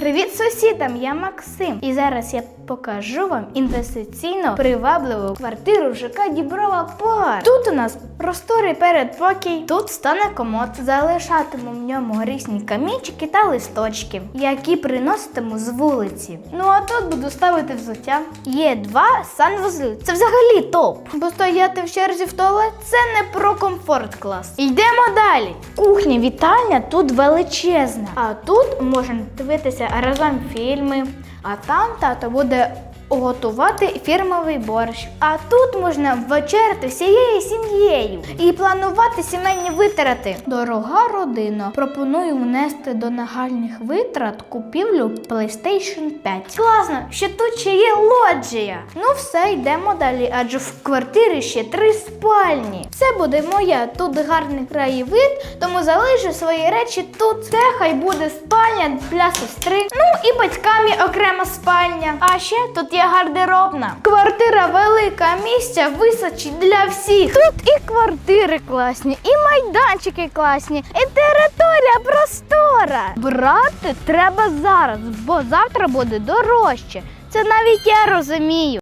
Привіт сусідам, я Максим. І зараз я покажу вам інвестиційно привабливу квартиру в ЖК Діброва Парк. Тут у нас просторий передпокій, тут стане комод. Залишатиму в ньому різні камінчики та листочки, які приноситиму з вулиці. Ну а тут буду ставити взуття. Є два санвузли. Це взагалі топ. Бо стояти в черзі в туалет це не про комфорт клас. Йдемо далі. Кухня, вітальня тут величезна. А тут можна дивитися разом фільми, а там тато буде готувати фірмовий борщ. А тут можна вечеряти всією сім'єю і планувати сімейні витрати. Дорога родина. Пропоную внести до нагальних витрат купівлю PlayStation 5. Класно, що тут ще є лоджія. Ну все, йдемо далі, адже в квартирі ще три спальні. Це буде моя. Тут гарний краєвид, тому залишу свої речі тут. Це хай буде спальня для сестри. Ну і батьками окрема спальня. А ще тут є гардеробна. Квартира велика, місця вистачить для всіх. Тут і квартири класні, і майданчики класні, і територія простора. Брати треба зараз, бо завтра буде дорожче. Це навіть я розумію.